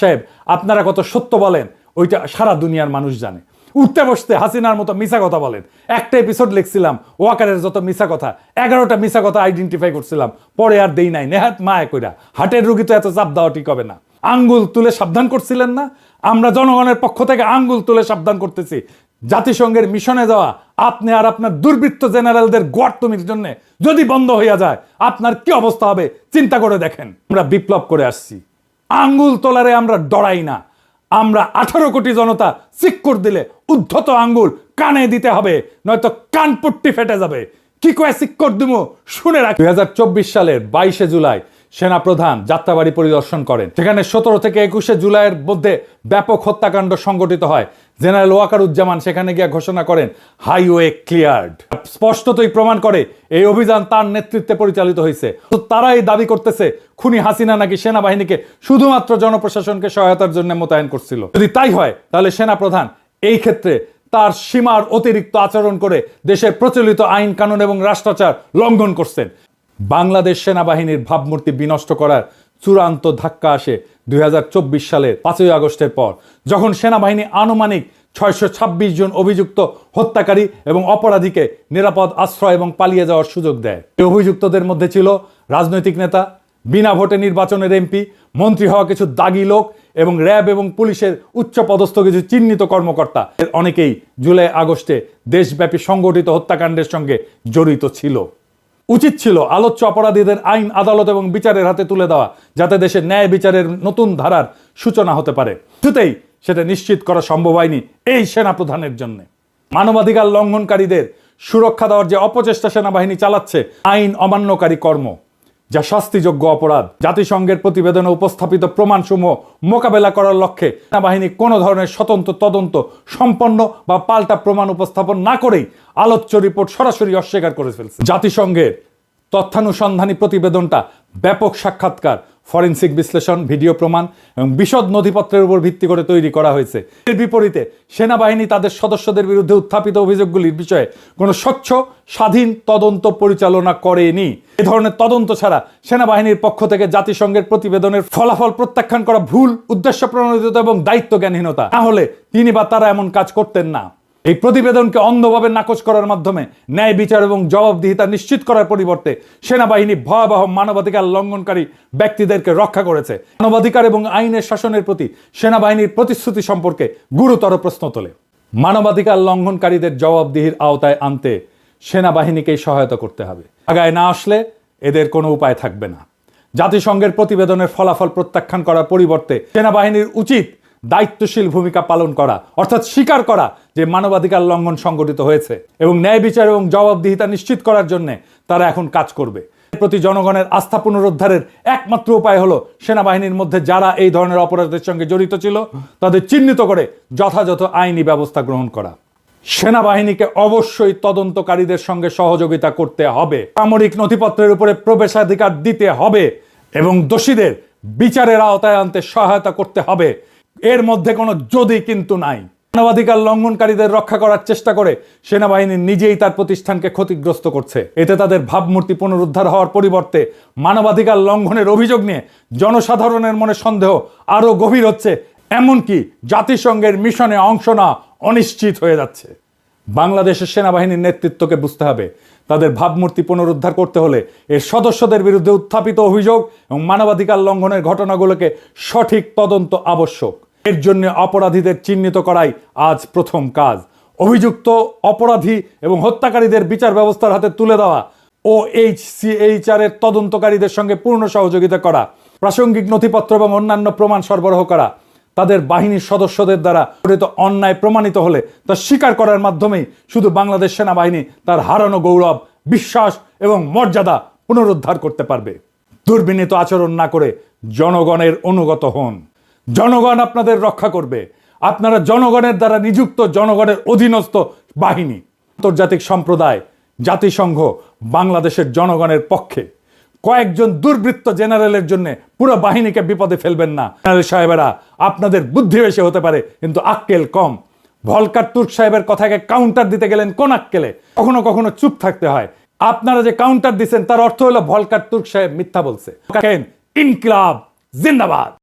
সাহেব, আপনারা কত সত্য বলেন, ওইটা সারা দুনিয়ার মানুষ জানে। উঠতে বসতে হাসিনার মতো মিশা কথা বলেন। একটা এপিসোড লিখছিলাম, ওয়াকারের যত মিশা কথা, এগারোটা মিশা কথা আইডেন্টিফাই করছিলাম, পরে আর দেই নাই, নেহাত মায় কইরা। হাটের রুগী তো এত চাপ দেওয়া ঠিক হবে না। আঙ্গুল তুলে সাবধান করছিলেন না? আমরা জনগণের পক্ষ থেকে আঙ্গুল তুলে সাবধান করতেছি। জাতিসংঘের মিশনে যাওয়া, আপনি আর আপনার দুর্বৃত্ত জেনারেলদের গোয়ার্তমির জন্য যদি বন্ধ হইয়া যায়, আপনার কি অবস্থা হবে? চিন্তা করে দেখেন। আমরা বিপ্লব করে আসছি। আঙ্গুল তোলারে আমরা ডরাই না। আমরা আঠারো কোটি জনতা সিক্কর দিলে উদ্ধত আঙ্গুল কানে দিতে হবে, নয়তো কানপট্টি ফেটে যাবে। কি কয়ে সিক্কর দিব শুনে রাখ। দুই হাজার চব্বিশ সালের বাইশে জুলাই সেনাপ্রধান যাত্রাবাড়ি পরিদর্শন করেন। সেখানে সতেরো থেকে একুশে জুলাইয়ের মধ্যে ব্যাপক হত্যাকাণ্ড সংগঠিত হয়। জেনারেল ওয়াকারুজ্জামান সেখানে গিয়ে ঘোষণা করেন, হাইওয়ে ক্লিয়ার্ড। স্পষ্টতই প্রমাণ করে এই অভিযান তার নেতৃত্বে পরিচালিত হয়েছে। তো তারাই দাবি করতেছে, খুনি হাসিনা নাকি সেনাবাহিনীকে শুধুমাত্র জনপ্রশাসনকে সহায়তার জন্য মোতায়েন করছিল। যদি তাই হয়, তাহলে সেনাপ্রধান এই ক্ষেত্রে তার সীমার অতিরিক্ত আচরণ করে দেশের প্রচলিত আইন কানুন এবং রাষ্ট্রাচার লঙ্ঘন করছেন। বাংলাদেশ সেনাবাহিনীর ভাবমূর্তি বিনষ্ট করার চূড়ান্ত ধাক্কা আসে দুই হাজার চব্বিশ সালের পাঁচই আগস্টের পর, যখন সেনাবাহিনী আনুমানিক ছয়শো ছাব্বিশ জন অভিযুক্ত হত্যাকারী এবং অপরাধীকে নিরাপদ আশ্রয় এবং পালিয়ে যাওয়ার সুযোগ দেয়। এই অভিযুক্তদের মধ্যে ছিল রাজনৈতিক নেতা, বিনা ভোটে নির্বাচনের এমপি, মন্ত্রী হওয়া কিছু দাগি লোক এবং র্যাব এবং পুলিশের উচ্চপদস্থ কিছু চিহ্নিত কর্মকর্তা। এর অনেকেই জুলাই আগস্টে দেশব্যাপী সংগঠিত হত্যাকাণ্ডের সঙ্গে জড়িত ছিল। উচিত ছিল আলোচ্য অপরাধীদের আইন, আদালত এবং বিচারের হাতে তুলে দেওয়া, যাতে দেশের ন্যায় বিচারের নতুন ধারার সূচনা হতে পারে। কিছুতেই সেটা নিশ্চিত করা সম্ভব হয়নি এই সেনাপ্রধানের জন্যে। মানবাধিকার লঙ্ঘনকারীদের সুরক্ষা দেওয়ার যে অপচেষ্টা সেনাবাহিনী চালাচ্ছে, আইন অমান্যকারী কর্ম। যা শাস্তিযোগ্য অপরাধ। জাতিসংঘের প্রতিবেদনে উপস্থাপিত প্রমাণসমূহ মোকাবেলা করার লক্ষ্যে সেনাবাহিনী কোনো ধরনের স্বতন্ত্র তদন্ত সম্পন্ন বা পাল্টা প্রমাণ উপস্থাপন না করেই আলোচ্য রিপোর্ট সরাসরি অস্বীকার করে ফেলছে। জাতিসংঘের তথ্যানুসন্ধানী প্রতিবেদনটা ব্যাপক সাক্ষাৎকার, ফরেন্সিক বিশ্লেষণ, ভিডিও প্রমাণ এবং বিশদ নথিপত্রের উপর ভিত্তি করে তৈরি করা হয়েছে। এর বিপরীতে সেনাবাহিনী তাদের সদস্যদের বিরুদ্ধে উত্থাপিত অভিযোগগুলির বিষয়ে কোনো স্বচ্ছ, স্বাধীন তদন্ত পরিচালনা করেনি। এ ধরনের তদন্ত ছাড়া সেনাবাহিনীর পক্ষ থেকে জাতিসংঘের প্রতিবেদনের ফলাফল প্রত্যাখ্যান করা ভুল, উদ্দেশ্য প্রণোদিত এবং দায়িত্ব জ্ঞানহীনতা না হলে তিনি বা তারা এমন কাজ করতেন না। এই প্রতিবেদনকে অন্ধভাবে নাকচ করার মাধ্যমে ন্যায় বিচার এবং জবাবদিহিতা নিশ্চিত করার পরিবর্তে সেনাবাহিনী ভয়াবহ মানবাধিকার লঙ্ঘনকারী ব্যক্তিদেরকে রক্ষা করেছে। মানবাধিকার এবং আইনের শাসনের প্রতি সেনাবাহিনীর প্রতিশ্রুতি সম্পর্কে গুরুতর প্রশ্ন তোলে। মানবাধিকার লঙ্ঘনকারীদের জবাবদিহির আওতায় আনতে সেনাবাহিনীকেই সহায়তা করতে হবে। আগায় না আসলে এদের কোনো উপায় থাকবে না। জাতিসংঘের প্রতিবেদনের ফলাফল প্রত্যাখ্যান করার পরিবর্তে সেনাবাহিনীর উচিত দায়িত্বশীল ভূমিকা পালন করা, অর্থাৎ স্বীকার করা যে মানবাধিকার লঙ্ঘন সংগঠিত হয়েছে এবং ন্যায় বিচার এবং জবাবদিহিতা নিশ্চিত করার জন্য তারা এখন কাজ করবে। প্রতি জনগণের আস্থা পুনরুদ্ধারের একমাত্র উপায় হলো সেনাবাহিনীর মধ্যে যারা এই ধরনের অপরাধের সঙ্গে জড়িত ছিল, তাদের চিহ্নিত করে যথাযথ আইনি ব্যবস্থা গ্রহণ করা। সেনাবাহিনীকে অবশ্যই তদন্তকারীদের সঙ্গে সহযোগিতা করতে হবে। সামরিক নথিপত্রের উপরে প্রবেশাধিকার দিতে হবে এবং দোষীদের বিচারের আওতায় আনতে সহায়তা করতে হবে। এর মধ্যে কোনো যদি কিন্তু নাই। মানবাধিকার লঙ্ঘনকারীদের রক্ষা করার চেষ্টা করে সেনাবাহিনী নিজেই তার প্রতিষ্ঠানকে ক্ষতিগ্রস্ত করছে। এতে তাদের ভাবমূর্তি পুনরুদ্ধার হওয়ার পরিবর্তে মানবাধিকার লঙ্ঘনের অভিযোগ নিয়ে জনসাধারণের মনে সন্দেহ আরও গভীর হচ্ছে, এমনকি জাতিসংঘের মিশনে অংশ না অনিশ্চিত হয়ে যাচ্ছে। বাংলাদেশের সেনাবাহিনীর নেতৃত্বকে বুঝতে হবে, তাদের ভাবমূর্তি পুনরুদ্ধার করতে হলে এর সদস্যদের বিরুদ্ধে উত্থাপিত অভিযোগ এবং মানবাধিকার লঙ্ঘনের ঘটনাগুলোকে সঠিক তদন্ত আবশ্যক। এর জন্য অপরাধীদের চিহ্নিত করাই আজ প্রথম কাজ। অভিযুক্ত, অপরাধী এবং হত্যাকারীদের বিচার ব্যবস্থার হাতে তুলে দেওয়া ও এইচ সিএইচআর এর তদন্তকারীদের সঙ্গে পূর্ণ সহযোগিতা করা, প্রাসঙ্গিক নথিপত্র এবং অন্যান্য প্রমাণ সরবরাহ করা, তাদের বাহিনীর সদস্যদের দ্বারা গঠিত অন্যায় প্রমাণিত হলে তা স্বীকার করার মাধ্যমেই শুধু বাংলাদেশ সেনাবাহিনী তার হারানো গৌরব, বিশ্বাস এবং মর্যাদা পুনরুদ্ধার করতে পারবে। দুর্বিনীত আচরণ না করে জনগণের অনুগত হন। জনগণ আপনাদের রক্ষা করবে। আপনারা জনগণের দ্বারা নিযুক্ত জনগণের অধীনস্থ বাহিনী, আন্তর্জাতিক সম্প্রদায়, জাতিসংঘ, বাংলাদেশের জনগণের পক্ষে। কয়েকজন দুর্বৃত্ত জেনারেলের জন্য পুরো বাহিনীকে বিপদে ফেলবেন না। জেনারেল সাহেবেরা, আপনাদের বুদ্ধি বেশি হতে পারে, কিন্তু আক্কেল কম। ভলকার তুর্ক সাহেবের কথাকে কাউন্টার দিতে গেলেন কোন আক্কেলে? কখনো কখনো চুপ থাকতে হয়। আপনারা যে কাউন্টার দিচ্ছেন তার অর্থ হলো ভলকার তুর্ক সাহেব মিথ্যা বলছে। ইনকিলাব, জিন্দাবাদ।